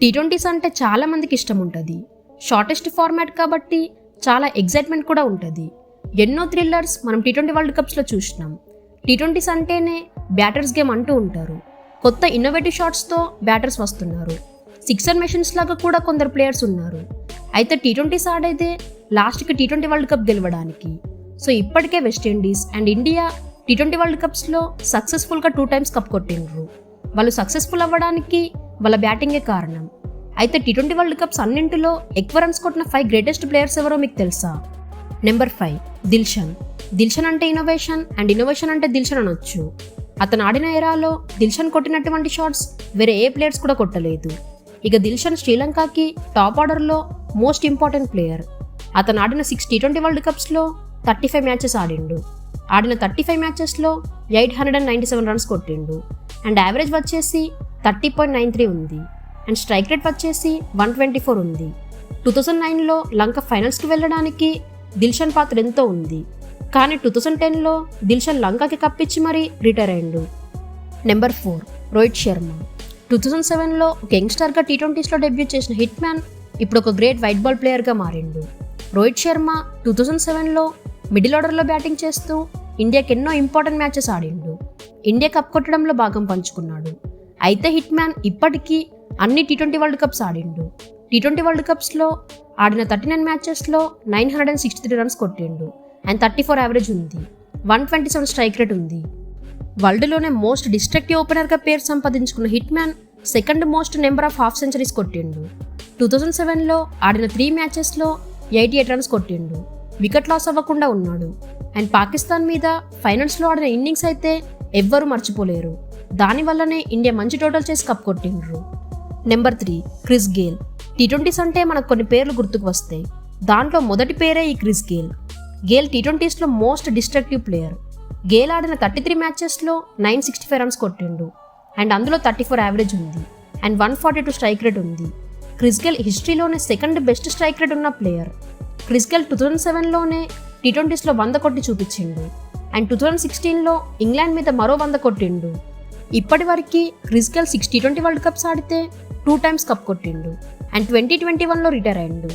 Tea twenties అంటే చాలా మందికి ఇష్టం ఉంటుంది. షార్టెస్ట్ ఫార్మాట్ కాబట్టి చాలా ఎగ్జైట్మెంట్ కూడా ఉంటుంది. ఎన్నో థ్రిల్లర్స్ మనం టీ ట్వంటీ వరల్డ్ కప్స్లో చూసినాం. టీ ట్వంటీస్ అంటేనే బ్యాటర్స్ గేమ్ అంటూ ఉంటారు. కొత్త ఇన్నోవేటివ్ షాట్స్తో బ్యాటర్స్ వస్తున్నారు. సిక్సర్ మెషిన్స్ లాగా కూడా కొందరు ప్లేయర్స్ ఉన్నారు. అయితే టీ ట్వంటీస్ ఆడేదే లాస్ట్కి టీ ట్వంటీ వరల్డ్ కప్ గెలవడానికి. సో ఇప్పటికే West Indies and India T twenty world కప్స్లో సక్సెస్ఫుల్గా టూ టైమ్స్ కప్ కొట్టిండ్రు. వాళ్ళు సక్సెస్ఫుల్ అవ్వడానికి వాళ్ళ బ్యాటింగే కారణం. అయితే టీ ట్వంటీ వరల్డ్ కప్స్ అన్నింటిలో ఎక్కువ రన్స్ కొట్టిన ఫైవ్ గ్రేటెస్ట్ ప్లేయర్స్ ఎవరో మీకు తెలుసా? Number five Dilshan. దిల్షన్ అంటే ఇన్నోవేషన్ అండ్ ఇన్నోవేషన్ అంటే దిల్షన్ అనొచ్చు. అతను ఆడిన ఎరాలో దిల్షన్ కొట్టినటువంటి షాట్స్ వేరే ఏ ప్లేయర్స్ కూడా కొట్టలేదు. ఇక దిల్షన్ శ్రీలంకకి టాప్ ఆర్డర్లో మోస్ట్ ఇంపార్టెంట్ ప్లేయర్ అతను ఆడిన సిక్స్ టీ ట్వంటీ వరల్డ్ కప్స్లో థర్టీ ఫైవ్ మ్యాచెస్ ఆడిండు. ఆడిన thirty five మ్యాచెస్లో eight hundred and ninety seven runs కొట్టిండు. అండ్ యావరేజ్ వచ్చేసి థర్టీ పాయింట్ నైన్ త్రీ ఉంది. అండ్ స్ట్రైక్ రేట్ వచ్చేసి వన్ ట్వంటీ ఫోర్ ఉంది. టూ థౌజండ్ నైన్లో లంక ఫైనల్స్కి వెళ్ళడానికి దిల్షన్ పాత్ర ఎంతో ఉంది. కానీ టూ థౌజండ్ టెన్లో దిల్షన్ లంకకి కప్పించి మరీ రిటైర్ అయ్యిండు. Number four Rohit Sharma. Two thousand సెవెన్లో ఒక యంగ్స్టర్గా టీ ట్వంటీస్లో డెబ్యూ చేసిన హిట్ మ్యాన్ ఇప్పుడు ఒక గ్రేట్ వైట్ బాల్ ప్లేయర్గా మారిండు. రోహిత్ శర్మ టూ థౌజండ్ సెవెన్లో మిడిల్ ఆర్డర్లో బ్యాటింగ్ చేస్తూ ఇండియాకి ఎన్నో ఇంపార్టెంట్ మ్యాచెస్ ఆడిండు. ఇండియా కప్ కొట్టడంలో భాగం పంచుకున్నాడు. అయితే హిట్ మ్యాన్ ఇప్పటికీ అన్ని టీ ట్వంటీ వరల్డ్ కప్స్ ఆడిండు. టీ ట్వంటీ వరల్డ్ కప్స్లో ఆడిన thirty nine మ్యాచెస్లో nine hundred and sixty three runs కొట్టిండు. అండ్ థర్టీ ఫోర్ యావరేజ్ ఉంది. One twenty seven strike rate ఉంది. వరల్డ్లోనే మోస్ట్ డిస్ట్రక్టివ్ ఓపెనర్గా పేరు సంపాదించుకున్న hit man second most number of half centuries కొట్టిండు. టూ థౌజండ్ సెవెన్లో ఆడిన త్రీ మ్యాచెస్లో ఎయిటీ ఎయిట్ రన్స్ కొట్టిండు. వికెట్ లాస్ అవ్వకుండా ఉన్నాడు. అండ్ పాకిస్తాన్ మీద ఫైనల్స్లో ఆడిన ఇన్నింగ్స్ అయితే ఎవ్వరూ మర్చిపోలేరు. దానివల్లనే ఇండియా మంచి టోటల్ చేసి cup కొట్టిండ్రు. Number three Chris Gayle. T twenties అంటే మనకు కొన్ని పేర్లు గుర్తుకు వస్తాయి. దాంట్లో మొదటి పేరే ఈ క్రిస్ గేల్. గేల్ టీ ట్వంటీస్లో మోస్ట్ డిస్ట్రక్టివ్ ప్లేయర్. గేల్ ఆడిన థర్టీ త్రీ మ్యాచెస్లో నైన్ సిక్స్టీ ఫైవ్ రన్స్ కొట్టిండు. అండ్ అందులో థర్టీ ఫోర్ యావరేజ్ ఉంది. And one forty two strike rate ఉంది. క్రిస్ గేల్ హిస్టరీలోనే సెకండ్ బెస్ట్ స్ట్రైక్ రేట్ ఉన్న player. Chris Gayle two thousand సెవెన్లోనే T ట్వంటీస్లో వంద కొట్టి చూపించిండు. అండ్ టూ థౌజండ్ సిక్స్టీన్లో ఇంగ్లాండ్ మీద మరో వంద కొట్టిండు. ఇప్పటి వరకు సిక్స్టీ ట్వంటీ వరల్డ్ కప్స్ ఆడితే టూ టైమ్స్ కప్ కొట్టిండు అండ్ ట్వంటీ ట్వంటీ వన్లో రిటైర్ అయ్యిండు.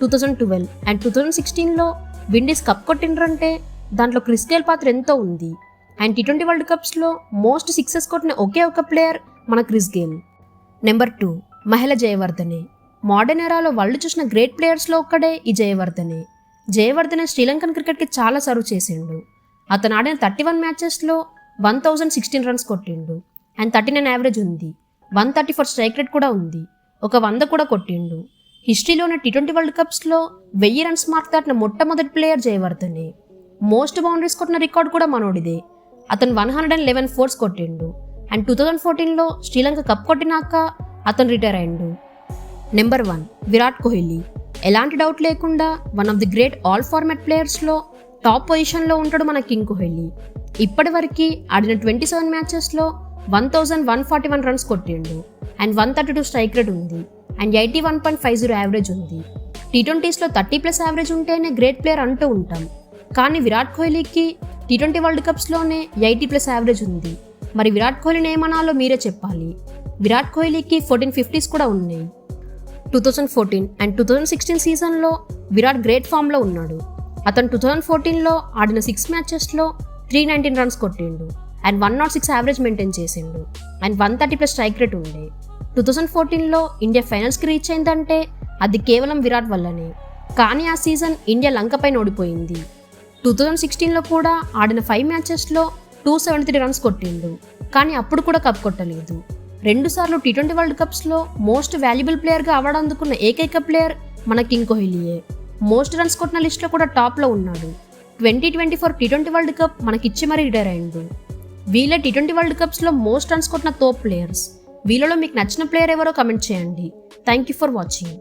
Two thousand twelve and two thousand సిక్స్టీన్లో విండీస్ కప్ కొట్టిండ్రంటే దాంట్లో క్రిస్గేల్ పాత్ర ఎంతో ఉంది. అండ్ టీ ట్వంటీ వరల్డ్ కప్స్లో మోస్ట్ సిక్సెస్ కొట్టిన ఒకే ఒక ప్లేయర్ మన Chris Gayle. Number two Mahela Jayawardene. Modern ఎరాలో world చూసిన గ్రేట్ ప్లేయర్స్లో ఒక్కడే ఈ జయవర్ధనే. జయవర్ధనే శ్రీలంకన్ క్రికెట్కి చాలా సర్వ్ చేసిండు. అతను ఆడిన thirty one matches one thousand sixteen runs కొట్టిండు. అండ్ థర్టీ నైన్ యావరేజ్ ఉంది. One thirty four strike rate కూడా ఉంది. ఒక వంద కూడా కొట్టిండు. హిస్టరీలోని టీ ట్వంటీ వరల్డ్ కప్స్లో వెయ్యి రన్స్ మార్క్ దాటిన మొట్టమొదటి ప్లేయర్ జయవర్ధనే. మోస్ట్ బౌండరీస్ కొట్టిన రికార్డ్ కూడా మనోడిదే. అతను one hundred and eleven fours కొట్టిండు. అండ్ టూ థౌజండ్ ఫోర్టీన్లో శ్రీలంక కప్ కొట్టినాక అతను రిటైర్ అయిండు నెంబర్ వన్ విరాట్ కోహ్లీ. ఎలాంటి డౌట్ లేకుండా one of the great all format ప్లేయర్స్లో top పొజిషన్లో ఉంటాడు మన కింగ్ కోహ్లీ. ఇప్పటివరకు ఆడిన twenty seven మ్యాచెస్లో one thousand one forty one runs కొట్టిండు. And one thirty two strike rate ఉంది. And eighty one point five zero average ఉంది. టీ ట్వంటీస్లో థర్టీ ప్లస్ యావరేజ్ ఉంటేనే గ్రేట్ ప్లేయర్ అంటూ ఉంటాం. కానీ విరాట్ కోహ్లీకి టీ ట్వంటీ వరల్డ్ కప్స్లోనే ఎయిటీ ప్లస్ యావరేజ్ ఉంది. మరి విరాట్ కోహ్లీని ఏమనాలో మీరే చెప్పాలి. విరాట్ కోహ్లీకి ఫోర్టీన్ ఫిఫ్టీస్ కూడా ఉన్నాయి. Two thousand fourteen and two thousand sixteen సీజన్లో విరాట్ గ్రేట్ ఫామ్లో ఉన్నాడు. అతను టూ థౌజండ్ ఫోర్టీన్లో ఆడిన సిక్స్ మ్యాచెస్లో త్రీ నైన్టీన్ రన్స్ కొట్టిండు. And one not six average maintain చేసిండు. And one thirty plus strike rate ఉండే. టూ థౌజండ్ ఫోర్టీన్లో ఇండియా ఫైనల్స్కి రీచ్ అయిందంటే అది కేవలం విరాట్ వల్లనే. కానీ ఆ సీజన్ ఇండియా లంకపైన ఓడిపోయింది. టూ థౌజండ్ సిక్స్టీన్లో కూడా ఆడిన ఫైవ్ మ్యాచెస్లో టూ సెవెంటీ త్రీ రన్స్ కొట్టిండు. కానీ అప్పుడు కూడా కప్ కొట్టలేదు. రెండుసార్లు టీ ట్వంటీ వరల్డ్ కప్స్లో మోస్ట్ వాల్యుబుల్ ప్లేయర్గా అవార్డు అందుకున్న ఏకైక ప్లేయర్ మన కింగ్ కోహ్లీయే మోస్ట్ రన్స్ కొట్టిన లిస్ట్లో కూడా టాప్లో ఉన్నాడు. Twenty twenty four T twenty world cup మనకిచ్చి మరీ రిటైర్ అయ్యిండు వీళ్ళ టీ ట్వంటీ వరల్డ్ కప్స్లో మోస్ట్ రన్స్ కొట్టిన తోప్ ప్లేయర్స్. వీళ్ళలో మీకు నచ్చిన ప్లేయర్ ఎవరో కమెంట్ చేయండి. Thank you for watching.